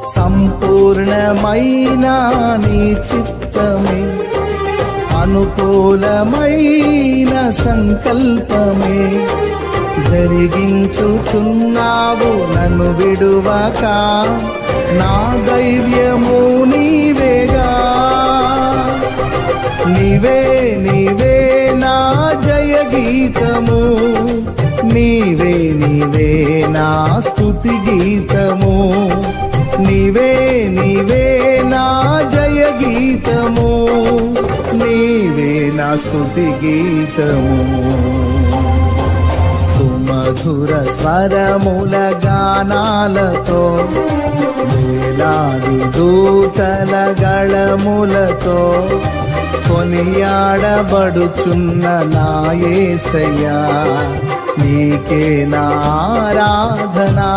సంపూర్ణమైన నీ చిత్తమే అనుకూలమైన సంకల్పమే. జరిగించుచున్నావు నన్ను విడువక నా ధైర్యము నీవేగా. నీవే నీవే నా జయ గీతము నీవే నీవే నా స్తుతి గీతము నీవే నీవే నా జయ గీతము నీవే నా స్థుతి గీతము. సుమధుర స్వరముల గానాలతో వేలాది దూతల గళములతో కొనియాడబడుచున్న నాయసయ్యా నీకే నారాధనా